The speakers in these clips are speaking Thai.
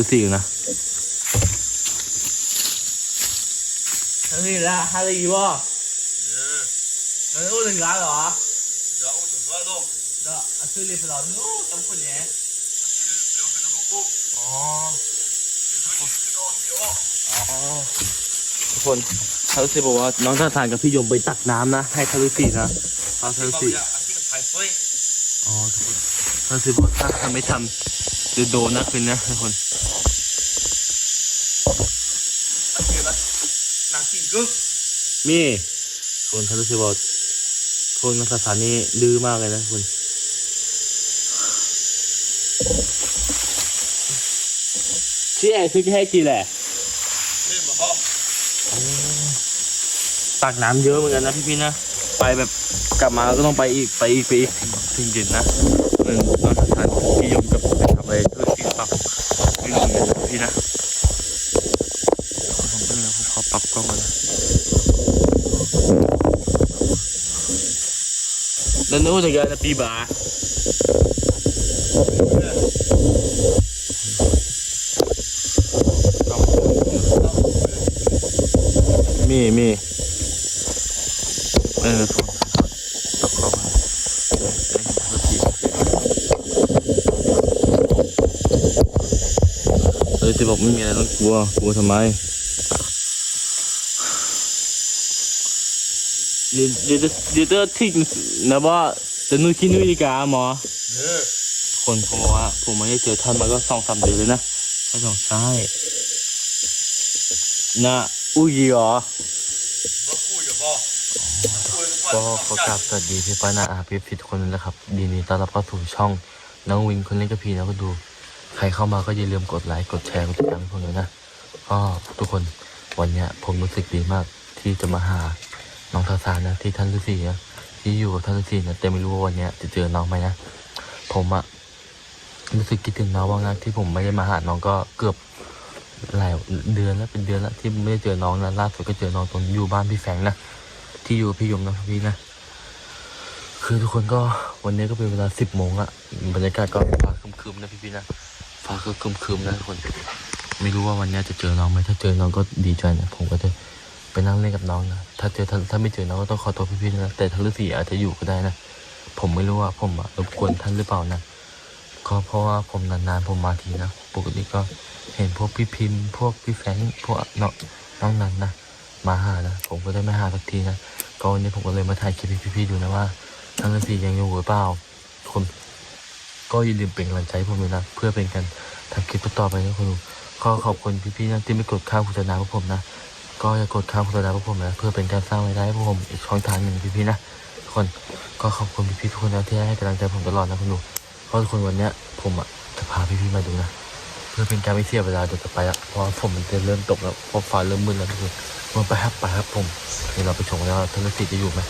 ดูสินะนี่ละฮารีวะนั่นอู้หนึ่งล้านเหรอเดี๋ยวอู้หนึ่งล้านลูกเดี๋ยวอาซื้อเลยเปหรอนู้จำคนเนี้ยอาซื้อเลดี๋ยนไปดูอ๋อทุกคนทารุสีบอกว่าน้องท่าทานกับพี่ยมไปตักน้ำนะ ให้ทารุสีนะทารุสีอ๋อทุกคน นั่นคือบอกถ้าทำไม่ทำจะโดนนะคืนนะทุกคนนักกินกึ๊กมีคนทันรู้สึกว่าคนสถานีดื้อมากเลยนะคุณชี้แอซื้อให้กี่แหละตักน้ำเยอะเหมือนกันนะพี่พี่นะ ไปแบบ กลับมาก็ต้องไปอีกไปอีกไปอีกถึงเย็นนะเหมือนตอนทานพี่ยมกับไปทำอะไรธุรกิจปรับไม่รู้เหมือนกันพี่นะผมก็เลยผมขอปรับกล้องก่อนนะแล้วนู้นจะกันนะปีบามีมีเออผมปรับกล้องมาเดี๋ยวได้เห็นธุรกิจ จะบอกไม่มีอะไรต้องกลัว กลัวทำไมเดี๋ยวเดี๋ยวเดี๋ยวจะทิ้งนะว่าจะนู่นขี้นู่นอีกาหมอคนผมอกว่าผมไม่ได้เจอท่านมาก็สองสามเดือนเลยนะท่านสองใช่นะอุ้ยเหรอก็ขอกราบสวัสดีพี่ป้านาอาพี่ฟิตคนนึงนะครับดีนี้ตอนรับก็สู่ช่องน้องวินคนเล่นกระพีแล้วก็ดู ใครเข้ามาก็อย่าลืมกดไลค์กดแชร์กดติดตามให้ผมเลยนะก็ทุกคนวันเนี้ยผมรู้สึกดีมากที่จะมาหาน้องทาสานนะที่ท่านฤาษีนะที่อยู่กับท่านฤาษีนะแต่ไม่รู้ว่าวันเนี้ยจะเจอน้องไหมนะผมอะรู้สึกคิดถึงน้องว่างนะที่ผมไม่ได้มาหาน้องก็เกือบหลายเดือนแล้วเป็นเดือนแล้วที่ไม่ได้เจอน้องนะล่าสุดก็เจอน้องตอนอยู่บ้านพี่แฟรงนะที่อยู่พี่ยมนะพี่นะคือทุกคนก็วันนี้ก็เป็นเวลาสิบโมงอะบรรยากาศก็ฟ้าครึมๆนะพี่พี่ๆนะ ฟ้าก็ครึมๆนะทุกคน ไม่รู้ว่าวันนี้จะเจอน้องไหมถ้าเจอน้องก็ดีใจนะผมก็จะไปนั่งเล่นกับน้องนะถ้าเจอถ้าถ้าไม่เจอน้องก็ต้องขอตัวพี่พี่ๆนะแต่ท่านฤาษีอาจจะอยู่ก็ได้นะผมไม่รู้ว่าผมอะรบกวนท่านหรือเปล่านะก็เพราะว่าผมนานๆผมมาทีนะปกติก็เห็นพวกพี่พิมพ์ พวกพี่แฟรงค์พวกน้องน้องนันนะมาหานะผมก็ได้ไม่หาสักทีนะก็วันนี้ผมก็เลยมาถ่ายคลิปให้พี่ๆดูนะว่าทางฤาษียังอยู่หรือเปล่าคน ก็อย่าลืมเป็นกำลังใจให้ผมด้วยนะเพื่อเป็นการทำคลิปต่อไปนะคุณผู้ก็ขอบคุณพี่ๆนะที่ไม่กดข้ามโฆษณาพวกผมนะ ก็อย่ากดข้ามโฆษณาพวกผมนะเพื่อเป็นการสร้างรายได้ให้พวกผมอีกช่องทางหนึ่งพี่ๆนะทุกคนก็ขอบคุณพี่ๆทุกคนนะที่ให้กำลังใจผมตลอดนะคุณผู้ก็ทุกคนวันเนี้ยผมอะจะพาพี่ๆมาดูนะเพื่อเป็นการไม่เสียเวลาเดี๋ยวจะไปละเพราะว่าผมมันจะเริ่มตกแล้วเพราะฟ้าเริ่มมืดแล้วทุกคนมาไปครับไปครับผมเดี๋ยวเราไปชมกันว่าธุรกิจจะอยู่ไหม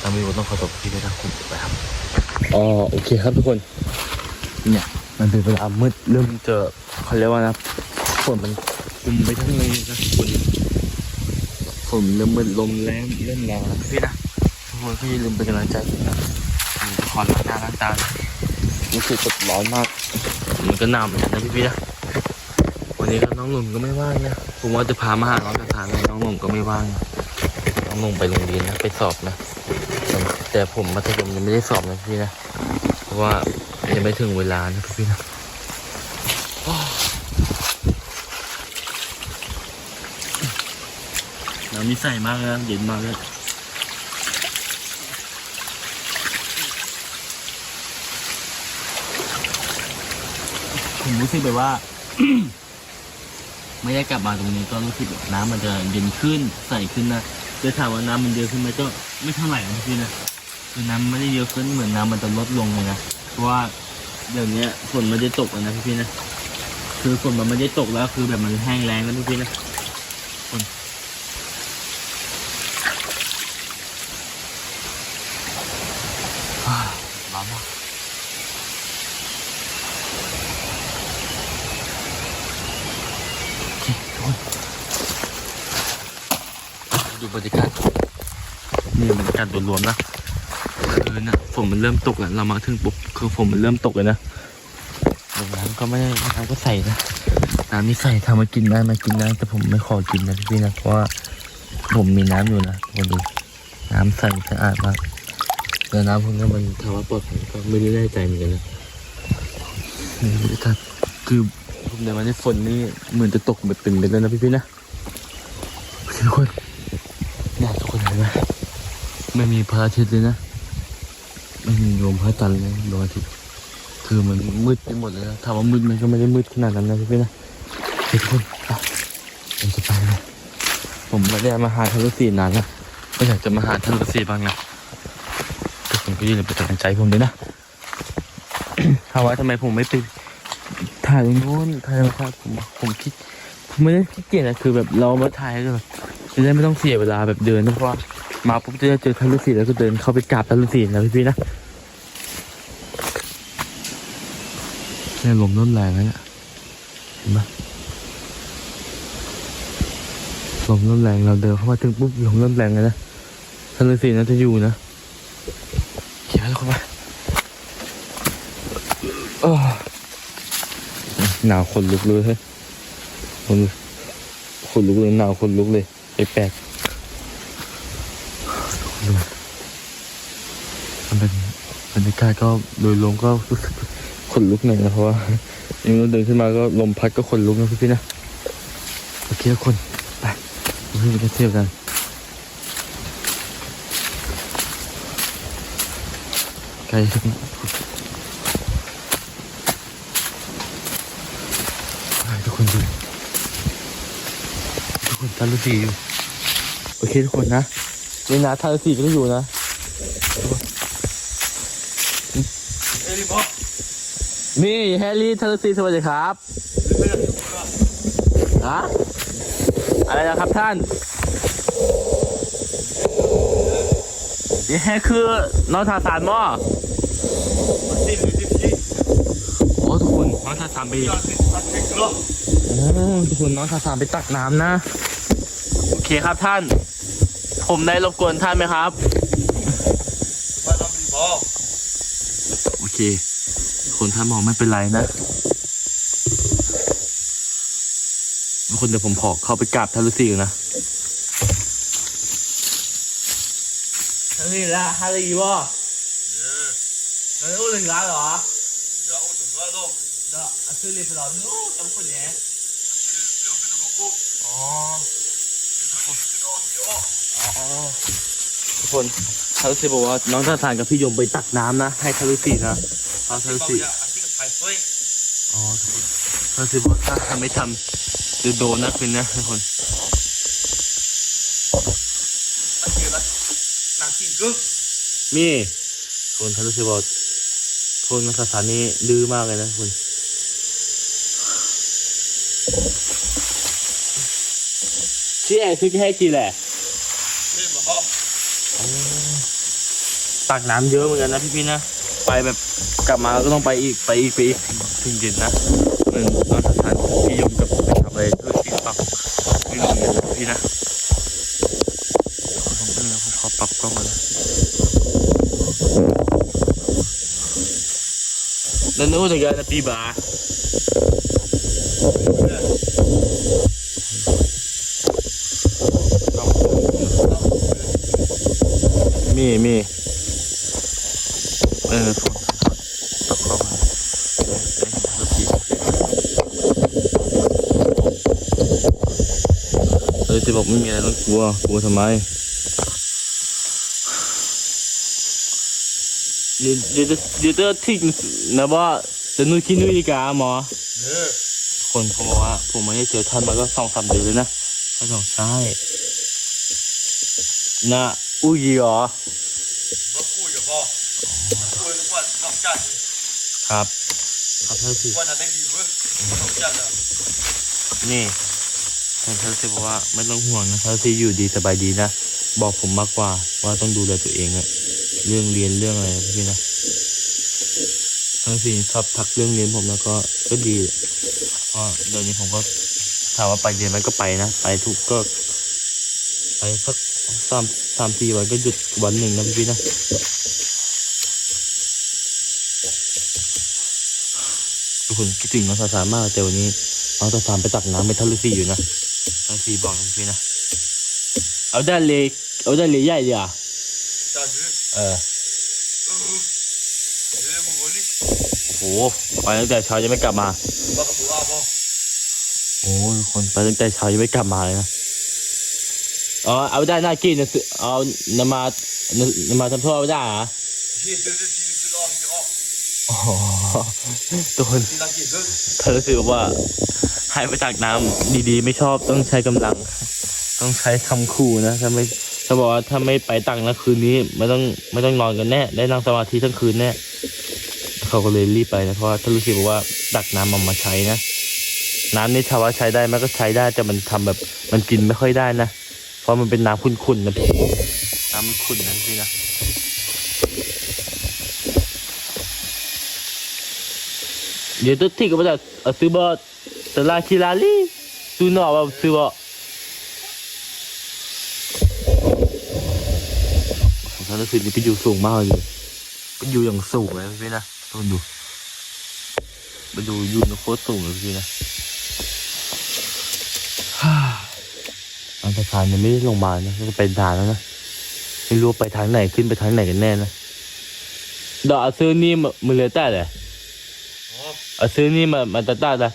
ถ้าไม่อยู่ต้องขอตัวพี่ด้วยนะคุณไปครับอ๋อโอเคครับทุกคน เนี่ย มันเป็นเวลามืดเริ่มเจอเขาเรียกว่านะฝนมันคุมไปทั้งเลยนะทุกคนฝนเริ่มมืดลมแรงเริ่มแรงแล้วพี่นะทุกคนพี่อย่าลืมเป็นกำลังใจผมนะผมจะขอล้างหน้าล้างตารู้สึกกดร้อนมากมันก็หนาวเหมือนกันนะพี่พี่ๆนะวันนี้ก็น้องหนุ่มก็ไม่ว่างนะผมว่าจะพามาหาน้องสถานเลยน้องหนุ่มก็ไม่ว่างน้องหนุ่มไปโรงเรียนนะไปสอบนะแต่แต่ผมมัธยมยังไม่ได้สอบนะพี่นะเพราะว่า ยังไม่ถึงเวลานะพี่นะน้ำนี่ใส่มากเลยเย็นมากเลยผมรู้สึกแบบว่า ไม่ได้กลับมาตรงนี้ก็รู้สึกแบบน้ำมันจะเย็นขึ้นใสขึ้นนะจะถามว่าน้ำมันเยอะขึ้นไหมก็ไม่เท่าไหร่นะพี่นะคือน้ำไม่ได้เยอะขึ้นเหมือนน้ำมันจะลดลงเลยนะ เพราะว่าเดี๋ยวนี้ฝนมันจะตกแล้วนะพี่ๆนะ คือฝนมันไม่ได้ตกแล้ว คือแบบมันแห้งแล้งแล้วพี่ๆนะฝนอ่าร้อนมากดูบรรยากาศนี่บรรยากาศโดยรวมนะ คือนะฝนมันเริ่มตกแล้วเรามาถึงปุ๊บคือฝนมันเริ่มตกเลยนะน้ำก็ไม่ได้น้ำก็ใส่นะน้ำนี่ใส่ทำมากินได้ไหมากินได้แต่ผมไม่ขอกินนะพี่ๆนะเพราะว่าผมมีน้ำอยู่นะทุกคนดูน้ำใสสะอาดมากแต่น้ำพวกนี้มันถามว่าปลอดภัยก็ไม่ได้แน่ใจเหมือนกันนะนี่บรรยากาศคือผมเดินมาในฝนนี่เหมือนจะตกแบบตึงเลยนะพี่ๆนะโอเคทุกคนเนี่ยทุกคนเห็นไหมไม่มีพระอาทิตย์เลยนะ ไม่มีดวงพระจันทร์เลยดวงอาทิตย์คือมันมืดไปหมดเลยนะถามว่ามืดมันก็ไม่ได้มืดขนาดนั้นนะพี่ๆนะทุกคนไปผมจะไปนะผมไม่ได้มาหาทันรสีนานแล้วก็อยากจะมาหาทันรสีบ้างนะทุกคนก็ยืนเป็นกำลังใจผมด้วยนะถามว่าทำไมผมไม่ไปถ่ายตรงนู้นถ่ายตรงนี้ผมผมคิดผมไม่ได้คิดเกียจนะคือแบบเรามาถ่ายก็แบบจะได้ไม่ต้องเสียเวลาแบบเดินนะเพราะว่า มาปุ๊บจะได้เจอทันรสีแล้วก็เดินเข้าไปกราบทันรสีนะพี่ๆนะเนี่ยลมเริ่มแรงแล้วเนี่ยเห็นปะลมเริ่มแรงเราเดินเข้ามาถึงปุ๊บลมเริ่มแรงเลยนะทะเลสีน่าจะอยู่นะเขียวทุกคนมาโอ้หนาวขนลุกเลยเฮ้ยคนขนลุกเลยหนาวขนลุกเลยแปลกๆ ดูมันเป็นบรรยากาศก็โดยรวมก็รู้สึกขนลุกหน่อยนะเพราะว่ายังเราเดินขึ้นมาก็ลมพัดก็ขนลุกนะพี่ๆนะโอเคทุกคนไปเราขึ้นไปเที่ยวกันไกลทุกคนดูทุกคนท่านฤาษีอยู่โอเคทุกคนนะ นี่นะท่านฤาษีก็อยู่นะเอ้ยบอกนี่แฮร์รี่ท่านฤาษีสวัสดีครับฮะอะไรนะครับท่านนี่คือน้องทาสานหม้อนี่ดูดิพี่โอ้ทุกคนน้องทาสานไปยอดสิสักเช็คเหรอโอ้ทุกคนน้องทาสานไปตักน้ำนะ โอเคครับท่าน ผมได้รบกวนท่านไหมครับว่าเราไม่บอกโอเค คนท่านมองไม่เป็นไรนะทุกคนเดี๋ยวผมขอเข้าไปกราบท่านฤาษีก่อนนะเฮ้ยละฮารีวะเนี่ยนั่นอู้หนึ่งล้านเหรอเดี๋ยวถึงว่าลูกเดี๋ยวอาซื้อรีบเหรอโอ้จำคนเนี้ยเดี๋ยวเป็นลูกกู อ๋อ เดี๋ยวเขาจะโดนเดี๋ยว อ๋อ ทุกคนทานฤาษีบอกว่าน้องทาสานกับพี่ยมไปตักน้ำนะ ให้ทานฤาษีนะทานฤาบอกษีอ๋อทุกคนทานฤาษีบอกถ้าทำไม่ทำจะโดนนะเป็นนะทุกคนนากินกึ๊กมีคนทานฤาษีบอกคนน้องทาสานนี่ดื้อมากเลยนะคุณที่แอร์ซื้อแค่กี่แหละ นี่บอก ตักน้ำเยอะเหมือนกันนะพี่ๆนะ ไปแบบกลับมาก็ต้องไปอีกไปอีกไปอีกถึงเย็นนะเหมือนตอนสถานพี่ยมกับไปทำอะไรด้วยที่ปรับไม่รู้เหมือนกันนะพี่นะผมเพิ่งนะผมขอปรับกล้องก่อนนะแล้วนู้นถึงกันนะพี่บา มีมี เออผมปรับกล้องก่อนเอ้ยลูกพี่เออจะบอกไม่มีอะไรต้องกลัว กลัวทำไมเดี๋ยวเดี๋ยวเดี๋ยวจะทิ้งนะว่าจะนู่นที่นู่นอีกาหมอเนี่ยคนเขาบอกว่าผมไม่ได้เจอท่านมาก็สองสามเดือนเลยนะท่านบอกใช่นะอุ้ยเหรอ บอกกูอย่าบอก กูนึกว่านอกจากครับครับท่านพี่ว่านั้นได้ดีเว้ยนอกจากอะนี่ท่านท่านพี่บอกว่าไม่ต้องห่วงนะท่านพี่อยู่ดีสบายดีนะบอกผมมากกว่า ว่าต้องดูแลตัวเองอะเรื่องเรียนเรื่องอะไรนะพี่นะท่านพี่ชอบทักเรื่องเรียนผมแล้วก็ก็ดีเพราะเดี๋ยวนี้ผมก็ถามว่าไปเรียนไหมก็ไปนะไปทุกก็ไปสักสามสามสี่วันก็หยุดวันหนึ่งนะพี่ๆนะทุก คนคิดถึงน้องสาสามากแต่วันนี้น้องสาสามไปตักน้ำไปทะเลสีอยู่นะทะเลสีบอกพี่นะเอาได้เลยเอาได้เลยใหญ่ดีอะเออโอ้โหไปตั้งแต่เช้ายังไม่กลับมาโอ้คนไปตั้งแต่เช้ายังไม่กลับมาเลยนะอ๋อเอาได้หน้ากินนะเอานำมานำมาทำโทษเอาได้เหรอ โดนเธอคือว่าหายไปจากน้ำดีๆ ไม่ชอบต้องใช้กำลัง ต้องใช้คำขู่นะถ้าไม่ถ้าบอกว่าถ้าไม่ไปตังนะคืนนี้ไม่ต้องไม่ต้องนอนกันแน่ ได้นั่งสมาธิทั้งคืนแน่เขาก็เลยรีบไปนะเพราะถ้ารู้สึกว่าดักน้ำมามาใช้นะน้ำนี่ชาวาใช้ได้แมัก็ใช้ได้แต่มันทำแบบมันกินไม่ค่อยได้นะ เพราะมันเป็นน้ำขุ่นๆนะพี่น้ำขุ่นนะพี่นะ เดี๋ยวตุ๊กที่ก็ไม่ได้เอาซื้อบอตลาคิลาลีซูนอว่าซื้อบอถ้ารู้สึกนี่ไปอยู่สูงมากเลยไปอยู่อย่างสูงเลยพี่นะต้องดูไปดูอยูนโคตรสูงเลยพี่นะอันตรายยังไม่ได้ลงมานะก็ไปด่านแล้วนะไม่รู้ไปทางไหนขึ้นไปทางไหนกันแน่นะดอกอาซื้อนี่มามือเลือแต่เลย เอาซื้อนี่มามาตัดตัดละ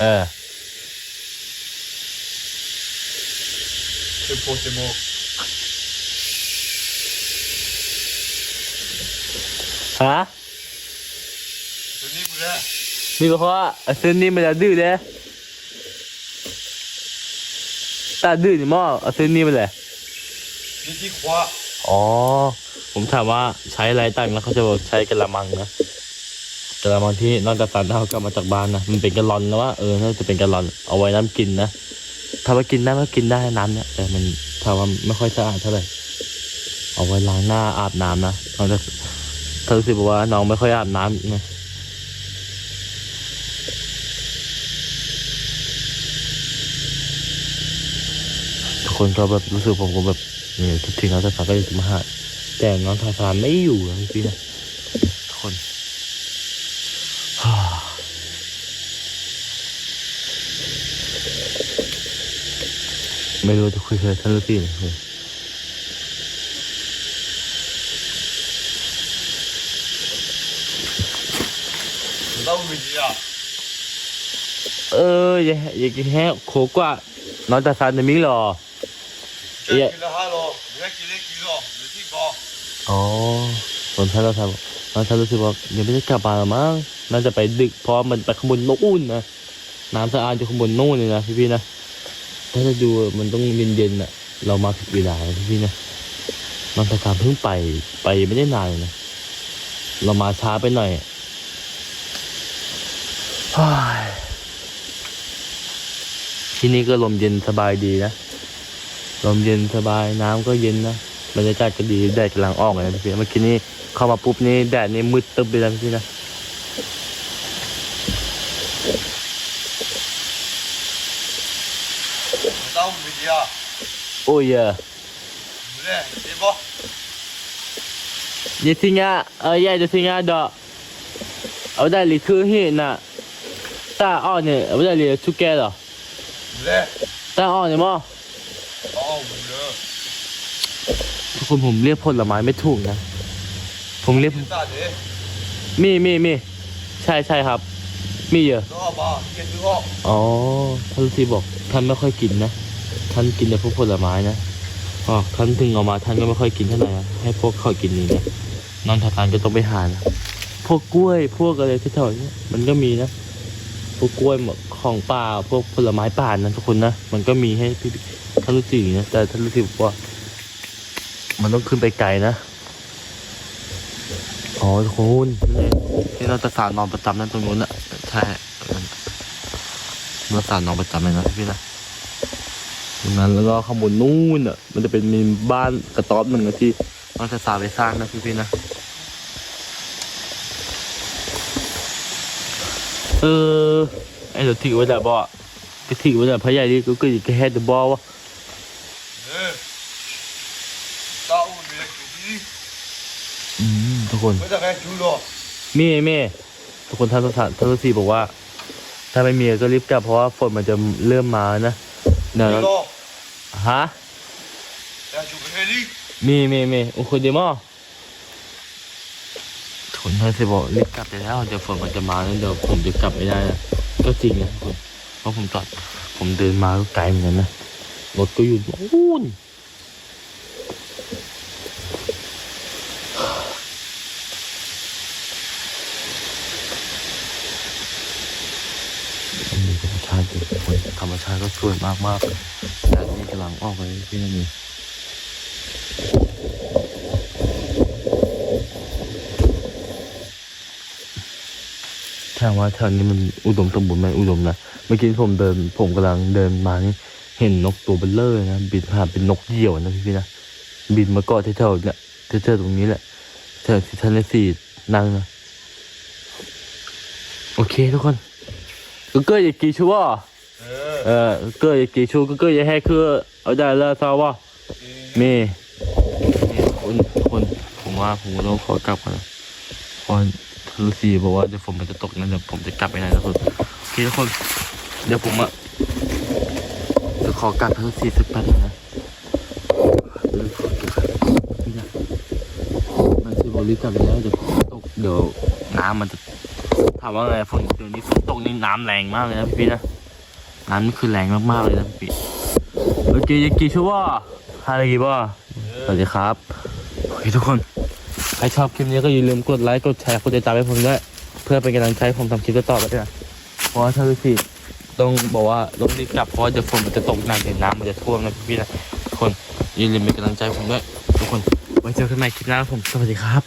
เออคือโปเกมอฮะซื้อนี่มาแล้วนี่ก็เพราะว่าซื้อนี่มาแล้วดื้อเลยตาดื้อนี่มั่วเอซื้อนี่มาเลยนี่ที่คว้าอ๋อผมถามว่าใช้อะไรตั้งแล้วเขาจะบอกใช้กระมังนะ กระมังที่นอกจากสันเขากลับมาจากบ้านนะมันเป็นกระลอนนะว่าเออน่าจะเป็นกระลอนเอาไว้น้ำกินนะถ้าว่ากินได้ก็กินได้น้ำเนี่ยแต่มันถ้าว่าไม่ค่อยสะอาดเท่าไหร่เอาไว้ล้างหน้าอาบน้ำนะเขาจะเธอรู้สึกบอกว่าน้องไม่ค่อยอาบน้ำนะทุกคนก็แบบรู้สึกผมก็แบบเนี่ยถึงน้องทาสานก็อยากจะมาหาแต่น้องทาสานไม่อยู่นะพี่นะทุกคน ไม่รู้จะคุยอะไรท่านฤาดีอะเอออย่าอย่ากินแห้งโขกว่าน้อยตาซานจะมีหรออย่าอ๋อผมท่านเราทำน้องท่านรู้สึกว่ายังไม่ได้กลับบ้าหรอมั้งน่าจะไปดึกเพราะมันไปขบวนนู่นนะน้ำสะอาดจะขบวนนู่นเลยนะพี่ๆนะ ถ้าจะดูมันต้องเย็นๆน่ะ เรามาผิดเวลานะพี่พี่นะน้องตาซานเพิ่งไปไปไม่ได้นานเลยนะ เรามาช้าไปหน่อยที่นี่ก็ลมเย็นสบายดีนะ ลมเย็นสบายน้ำก็เย็นนะบรรยากาศก็ดีแดดกำลังออกเลยนะพี่เมื่อกี้นี้เข้ามาปุ๊บนี่แดดนี่มืดตึ๊บเลยนะพี่นะ Oh yeah. Det var. Dia tinggal, uh, ya dia tinggal ada. Apa dah li tu hi na. Ta ao ni, apa dah li tu ke dah. Le. Ta ao ni mo. Ao le. ทุกคนผมเรียกผลไม้ไม่ถูกนะ ผมเรียก Ta det. มีมีมีใช่ใช่ครับ มีเยอะ Du har bare. Kan du ha? อ๋อท่านที่บอกท่านไม่ค่อยกินนะ ท่านกินแต่พวกผลไม้นะอ๋อท่านถึงออกมาท่านก็ไม่ค่อยกินเท่าไหร่นะให้พวกเขากินนี่นะนองทาทานก็ต้องไปหานะพวกกล้วยพวกอะไรแถวๆนี้มันก็มีนะพวกกล้วยของป่าพวกผลไม้ป่านะทุกคนนะมันก็มีให้พี่ท่านฤาษีนะแต่ท่านฤาษีบอกว่า มันต้องขึ้นไปไกลนะอ๋อทุกคนนี่ที่เราจะสารนอนประจำนั่นตรงนู้นน่ะใช่เมื่อสารนองประจำเลยนะพี่นะ ตรงนั้นแล้วก็ข้างบนนู่นอะ มันจะเป็นมีบ้านกระต๊อบหนึ่งที่น้นงชะตาไปสร้างนะพี่ๆนะเออไอ้เดี๋ยวถือไว้แต่บ่ก็ถือไว้แต่พระใหญ่ดิก็คือแค่เดบ่วะอืมทุกคนมีมี ทุกคนท่านท่านท่านสีบอกว่า ถ้าไม่มีก็รีบกลับเพราะว่าฝนมันจะเริ่มมานะเดี๋ยว ها؟ มีมี حالي؟ مي مي مي وخدي ما คนทั้งสิบอกรีบกลับไปแล้วเดี๋ยวฝนมันจะมาแล้วเดี๋ยวผมจะกลับไม่ได้ก็จริงนะคุเพราะผมตอดผมเดินมาก็ไกลเหมือนกันนะรถก็อยู่นู่น ก็สวยมากมากเลยแต่นี่กำลังออกไปที่นี่ถามว่าแถวนี้มันอุดมสมบูรณ์ไหมอุดมนะเมื่อกี้ผมเดินผมกำลังเดินมานี่เห็นนกตัวเบลเลอร์นะบินผ่านเป็นนกเหยี่ยวนะพี่ๆนะบินมาเกาะที่แถวเนี่ยแถวตรงนี้แหละแถวที่ท่านเลสีนั่งนะโอเคทุกคนก็เกิดอีกกี่ชั่ว 呃，เออเกิดอีกกี่ชั่วก็เกิดยังให้คือเอาได้แล้วทราบว่ามีมีคนคนผมว่าผมต้องขอกลับก่อนนะเพราะทฤษีบอกว่าเดี๋ยวฝนมันจะตกงั้นเดี๋ยวผมจะกลับไปไหนนะทุกคนโอเคทุกคน เดี๋ยวผมอะจะขอกลับทฤษีสักแป๊บนึงนะเดี๋ยวขอเก็บครับนี่นะมันจะบอกรีบกลับไปแล้วเดี๋ยวฝนตกเดี๋ยวน้ำมันจะถามว่าไงฝนเดี๋ยวนี้ฝนตกนี่น้ำแรงมากเลยนะพี่ๆนะ น้ำนี่คือแรงมากๆเลยนะพี่โอเคยากิชัวร์ฮารากิบ่สวัสดีครับโอเคทุกคน ใครชอบคลิปนี้ก็อย่าลืมกดไลค์กดแชร์กดติดตามให้ผมด้วย เพื่อเป็นกำลังใจให้ผมทำคลิปต่อไปด้วยนะเพราะว่าถ้าพี่ผิดต้องบอกว่าต้องรีบกลับเพราะว่าเดี๋ยวฝนมันจะตกหนักเดี๋ยวน้ำมันจะท่วมนะพี่ๆนะทุกคนอย่าลืมเป็นกำลังใจให้ผมด้วยทุกคนไว้เจอกันใหม่คลิปหน้าครับผมสวัสดีครับ